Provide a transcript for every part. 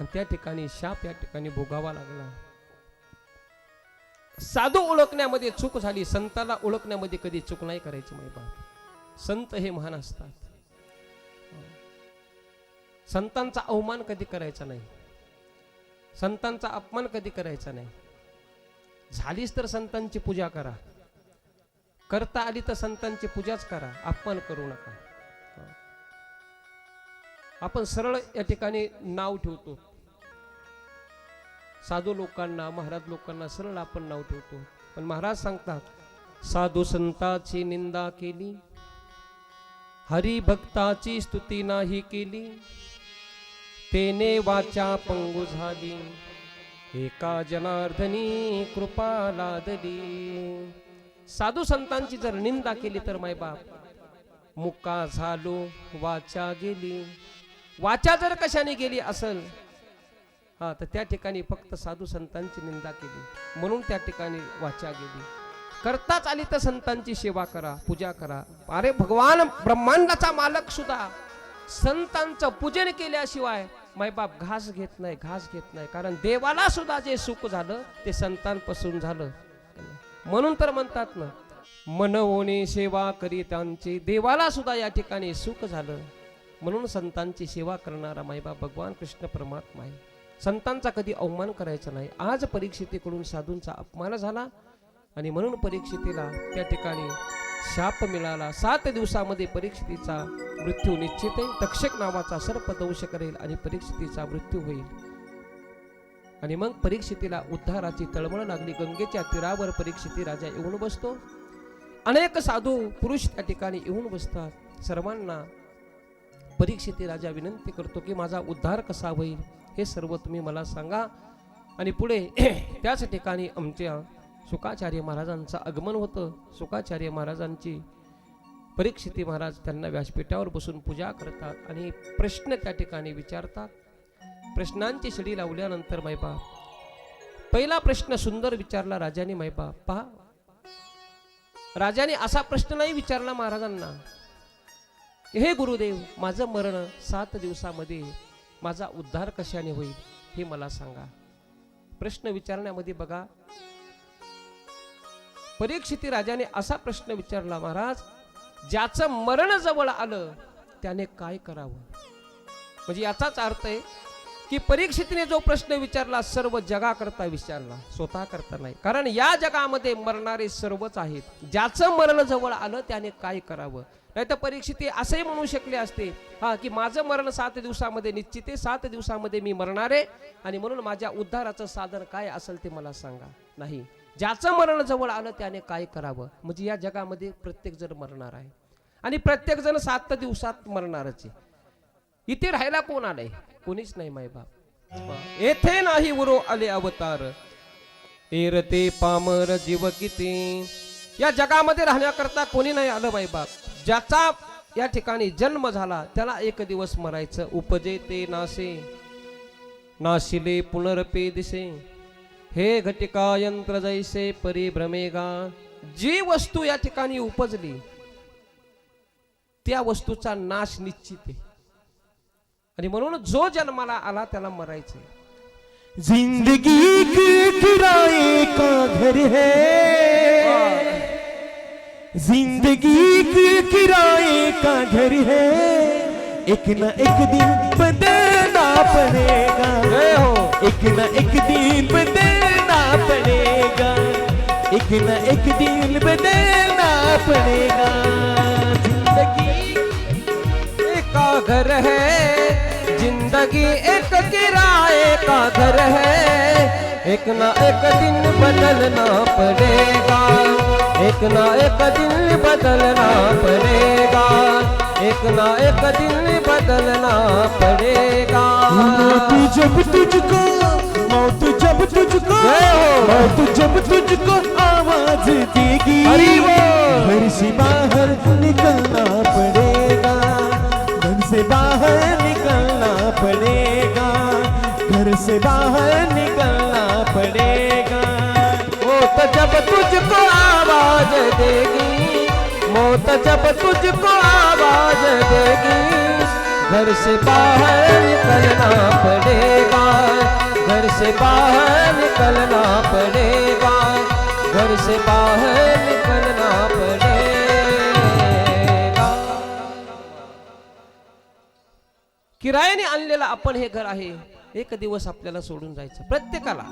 आणि त्या ठिकाणी शाप या ठिकाणी भोगावा लागला. साधू ओळखण्यामध्ये चूक झाली संताला ओळखण्यामध्ये कधी चूक नाही करायची माय बाप. संत हे महान असतात. संतांचा अवमान कधी करायचा नाही. संतांचा अपमान कधी करायचा नाही. झालीच तर संतांची पूजा करा. करता आली तर संतांची पूजाच करा. अपमान करू नका. आपण सरळ या ठिकाणी नाव ठेवतो. साधू लोकांना महाराज लोकांना सरळ आपण नाव ठेवतो. पण महाराज सांगतात साधू संताची निंदा केली हरिभक्ताची स्तुती नाही केली तेने वाचा पंगू झाली एका जनार्दनी कृपा लादली. साधू संतांची जर निंदा केली तर मायबाप मुका झालो वाचा गेली. वाचा जर कशाने गेली असेल. हा तर त्या ठिकाणी फक्त साधू संतांची निंदा केली. म्हणून त्या ठिकाणी वाचा गेली. करताच आली तर संतांची सेवा करा पूजा करा. अरे भगवान ब्रह्मांडाचा मालक सुद्धा. संतांचं पूजन केल्याशिवाय मायबाप घास घेत नाही घास घेत नाही. कारण देवाला सुद्धा जे सुख झालं ते संतांपासून झालं. म्हणून तर म्हणतात ना मनवोनी सेवा करी त्यांची देवाला सुद्धा या ठिकाणी सुख झालं. म्हणून संतांची सेवा करणारा मायबाप भगवान कृष्ण परमात्मा आहे. संतांचा कधी अवमान करायचा नाही. आज परीक्षितेकडून साधूंचा अपमान झाला आणि म्हणून परीक्षितीला त्या ठिकाणी शाप मिळाला. सात दिवसामध्ये परीक्षितीचा मृत्यू निश्चित आहे. तक्षक नावाचा सर्प दंश करेल आणि परीक्षितीचा मृत्यू होईल. आणि मग परीक्षितीला उद्धाराची तळमळ लागली. गंगेच्या तीरावर परीक्षिती राजा येऊन बसतो. अनेक साधू पुरुष त्या ठिकाणी येऊन बसतात. सर्वांना परीक्षिती राजा विनंती करतो की माझा उद्धार कसा होईल? हे सर्व तुम्ही मला सांगा. आणि पुढे त्याच ठिकाणी आमच्या सुकाचार्य महाराजांचं आगमन होतं. सुकाचार्य महाराजांची परीक्षिती महाराज त्यांना व्यासपीठावर बसून पूजा करतात आणि प्रश्न त्या ठिकाणी विचारतात. प्रश्नांची शिडी लावल्यानंतर मैबा पहिला प्रश्न सुंदर विचारला राजाने मैबा पहा राजाने असा प्रश्न नाही विचारला महाराजांना. हे गुरुदेव माझं मरण सात दिवसामध्ये माझा उद्धार कशाने होईल हे मला सांगा. प्रश्न विचारण्यामध्ये बघा. परीक्षिती राजाने असा प्रश्न विचारला महाराज ज्याचं मरण जवळ आलं त्याने काय करावं? म्हणजे याचाच अर्थ आहे की परीक्षितने जो प्रश्न विचारला सर्व जगाकरता विचारला. स्वतः करता नाही. कारण या जगामध्ये मरणारे सर्वच आहेत. ज्याचं मरण जवळ आलं त्याने काय करावं? नाही तर परीक्षिती असंही म्हणू शकले असते हा की माझं मरण सात दिवसामध्ये निश्चित आहे सात दिवसामध्ये मी मरणार आहे. आणि म्हणून माझ्या उद्धाराचं साधन काय असेल ते मला सांगा. नाही. ज्याचं मरण जवळ आलं त्याने काय करावं? म्हणजे या जगामध्ये प्रत्येक जण मरणार आहे. आणि प्रत्येक जण सात दिवसात मरणारच आहे. इथे राहायला कोण आलंय? कोणीच नाही माय बाप. येथे नाही उरो आले अवतार. एरते पामर जीव किती? या जगामध्ये राहण्याकरता कोणी नाही आलं माय बाप. ज्याचा या ठिकाणी जन्म झाला त्याला एक दिवस मरायचं उपजे ते नासे. नाशिले पुनरपे दिसे. हे घटिका यंत्र जैसे परिभ्रमेगा. जी वस्तू या ठिकाणी उपजली त्या वस्तूचा नाश निश्चित आहे. आणि म्हणून जो जन्माला आला त्याला मरायचे. जिंदगी की किराए का घर है? जिंदगी की किराए का घर है? एक न एक दिन बदलना पड़ेगा। हो। एक न एक दिन बदलना पड़ेगा। एक न एक दिन बदलना पड़ेगा। ज़िंदगी एक किराए का घर है। एक ना एक दिन बदलना पड़ेगा। एक ना एक दिन बदलना पड़ेगा। एक ना एक दिन बदलना पड़ेगा। मौत जब तुझको मौत जब तुझको। मौत जब तुझको आवाज़ देगी। घर से बाहर निकलना पड़ेगा। घर से बाहर से बाहर निकलना पड़ेगा। मौत जब तुझको आवाज़ देगी, मौत जब तुझको आवाज़ देगी, घर से बाहर निकलना पड़ेगा, घर से बाहर निकलना पड़ेगा, घर से बाहर निकलना पड़ेगा। किरायाने आणलेलं आपण हे घर आहे। एक दिवस आपल्याला सोडून जायचं. प्रत्येकाला.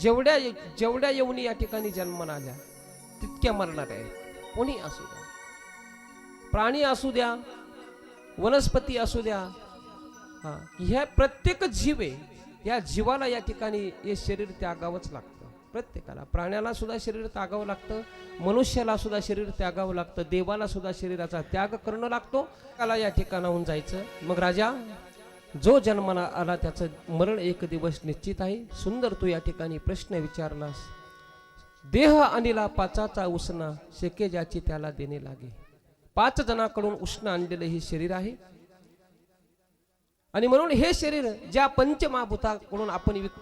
जेवढ्या जेवढ्या येऊनी या ठिकाणी जन्माला आल्या तितक्या मरणार आहे कोणी असू द्या. प्राणी असू द्या वनस्पती असू द्या हा ह्या प्रत्येक जीवे या जीवाला या ठिकाणी हे शरीर त्यागावंच लागतं. प्रत्येकाला. प्राण्याला सुद्धा शरीर त्यागावं लागतं मनुष्याला सुद्धा शरीर त्यागावं लागतं देवाला सुद्धा शरीराचा त्याग करणं लागतो. त्याला या ठिकाणाहून जायचं. मग राजा जो जन्माला आला त्याचं मरण एक दिवस निश्चित आहे. सुंदर तू या ठिकाणी प्रश्न विचारलास. देह आणला पाचाचा उष्णा शेके ज्याची त्याला देणे लागे. पाच जणांकडून उष्ण आणलेलं हे शरीर आहे. आणि म्हणून हे शरीर ज्या पंचमहाभूताकडून आपण विक-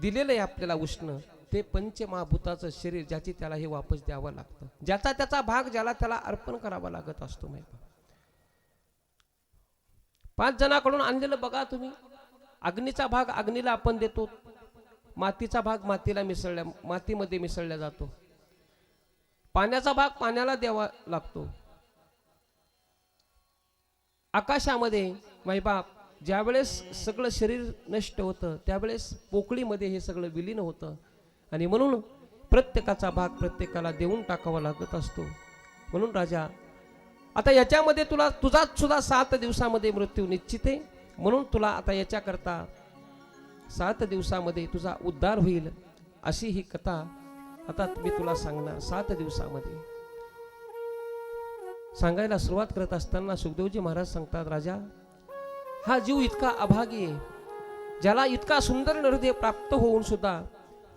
दिलेलं आहे आपल्याला उष्ण ते पंचमहाभूताचं शरीर ज्याची त्याला हे वापस द्यावं लागतं. ज्याचा त्याचा भाग ज्याला त्याला अर्पण करावा लागत असतो माहिती पाच जणांकडून आणलेलं बघा तुम्ही. अग्नीचा भाग अग्नीला आपण देतो. मातीचा भाग मातीला मिसळल्या मातीमध्ये मिसळला जातो. पाण्याचा भाग पाण्याला द्यावा लागतो. आकाशामध्ये माईबाप ज्यावेळेस सगळं शरीर नष्ट होतं त्यावेळेस पोकळीमध्ये हे सगळं विलीन होतं. आणि म्हणून प्रत्येकाचा भाग प्रत्येकाला देऊन टाकावा लागत असतो. म्हणून राजा आता याच्यामध्ये तुला तुझाच सुद्धा सात दिवसामध्ये मृत्यू निश्चित आहे. म्हणून तुला आता याच्याकरता सात दिवसामध्ये तुझा उद्धार होईल अशी ही कथा आता मी तुला सांगणार सात दिवसामध्ये. सांगायला सुरुवात करत असताना सुखदेवजी महाराज सांगतात राजा हा जीव इतका अभागी आहे ज्याला इतका सुंदर नृदय प्राप्त होऊन सुद्धा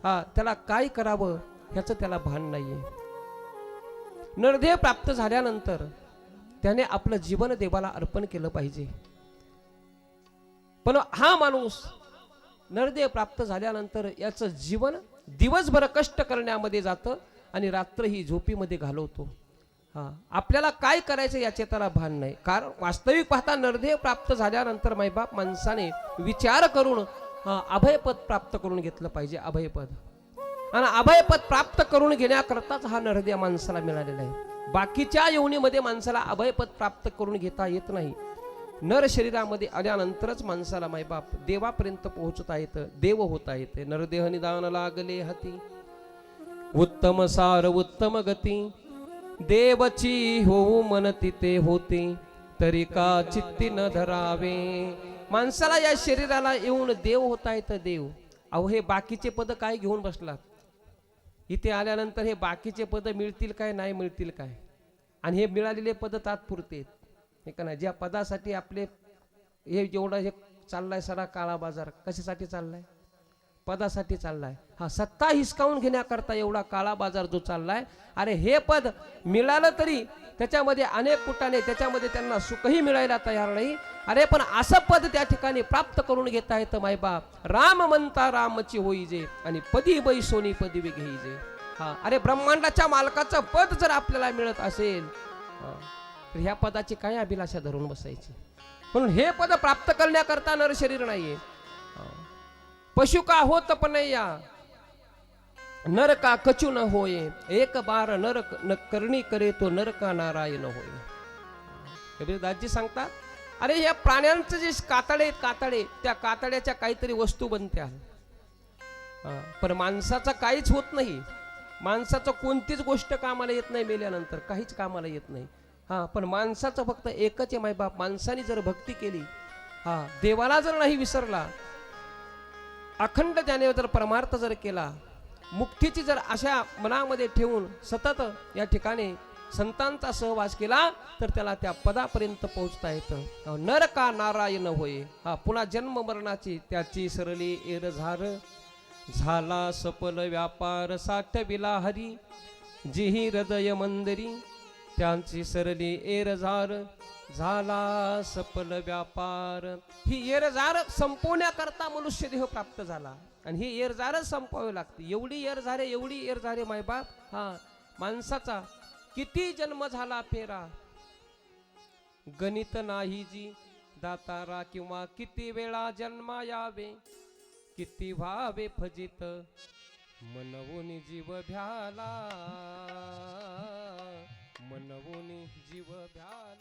त्याला काय करावं ह्याचं त्याला भान नाही नरदेह प्राप्त झाल्यानंतर त्याने आपलं जीवन देवाला अर्पण केलं पाहिजे. पण हा माणूस नरदेह प्राप्त झाल्यानंतर याचं जीवन दिवसभर कष्ट करण्यामध्ये जातं आणि रात्र ही झोपीमध्ये घालवतो. हा आपल्याला काय करायचं याचे त्याला भान नाही. कारण वास्तविक पाहता नरदेह प्राप्त झाल्यानंतर मायबाप माणसाने विचार करून अभयपद प्राप्त करून घेतलं पाहिजे अभयपद. आणि अभयपद प्राप्त करून घेण्याकरताच हा नरदेह माणसाला मिळालेला आहे. बाकीच्या योनीमध्ये माणसाला अभयपद प्राप्त करून घेता येत नाही. नर शरीरामध्ये आल्यानंतरच माणसाला मायबाप देवापर्यंत पोहोचता येतं देव होता येते. नरदेह निदान लागले हाती. उत्तम सार उत्तम गती. देवची हो मन तिथे होते तरी का चित्ती न धरावे? माणसाला या शरीराला येऊन देव होता येतं देव. अहो हे बाकीचे पद काय घेऊन बसलात? इथे आल्यानंतर हे बाकीचे पद मिळतील काय नाही मिळतील काय? आणि हे मिळालेले पद तात्पुरते हे का नाही? ज्या पदासाठी आपले हे जेवढं हे चाललाय सारा काळा बाजार कशासाठी चाललाय? पदासाठी चाललाय. हा सत्ता हिसकावून घेण्याकरता एवढा काळा बाजार जो चाललाय अरे हे पद मिळालं तरी त्याच्यामध्ये अनेक कुटाने त्याच्यामध्ये त्यांना सुखही मिळायला तयार नाही. अरे पण असं पद त्या ठिकाणी प्राप्त करून घेता येतं मायबाप राम म्हणता रामची होईजे आणि पदी बै सोनी पदवी घेईजे हा अरे ब्रह्मांडाच्या मालकाचं पद जर आपल्याला मिळत असेल तर ह्या पदाची काय अभिलाषा धरून बसायची? म्हणून हे पद प्राप्त करण्याकरता नर शरीर नाहीये. पशु का होत पण या नर का कचू न होय एक बार नर न करणी करे तो नर का नारायण होय कबीरदासजी सांगतात अरे या प्राण्यांचं जे कातडे आहेत कातडे त्या कातड्याच्या काहीतरी वस्तू बनत्या हा, पण माणसाचं काहीच होत नाही. माणसाचं कोणतीच गोष्ट कामाला येत नाही मेल्यानंतर काहीच कामाला येत नाही. हा पण माणसाचं फक्त एकच आहे मायबाप. माणसाने जर भक्ती केली हा देवाला जर नाही विसरला अखंड त्याने जर परमार्थ जर केला मुक्तीची जर अशा मनामध्ये ठेवून सतत या ठिकाणी संतांचा सहवास केला तर त्याला त्या पदापर्यंत पोहोचता येतं. नर का नारायण होय? हा पुन्हा जन्म मरणाची त्याची सरली एर झार झाला सपल व्यापार साठविला हरी जिही हृदय मंदिरी त्यांची सरली एरझार. झाला सफल व्यापार. ही एरझार संपवण्याकरता मनुष्य देह प्राप्त झाला. आणि ही एरझारच संपवावी लागते. एवढी एरझारे एवढी एरझारे मायबाप हा माणसाचा किती जन्म झाला फेरा. गणित नाही जी दातारा किंवा किती वेळा जन्मा यावे किती व्हावे फजित. मनवून जीव भ्याला मनवून जीव भ्याला.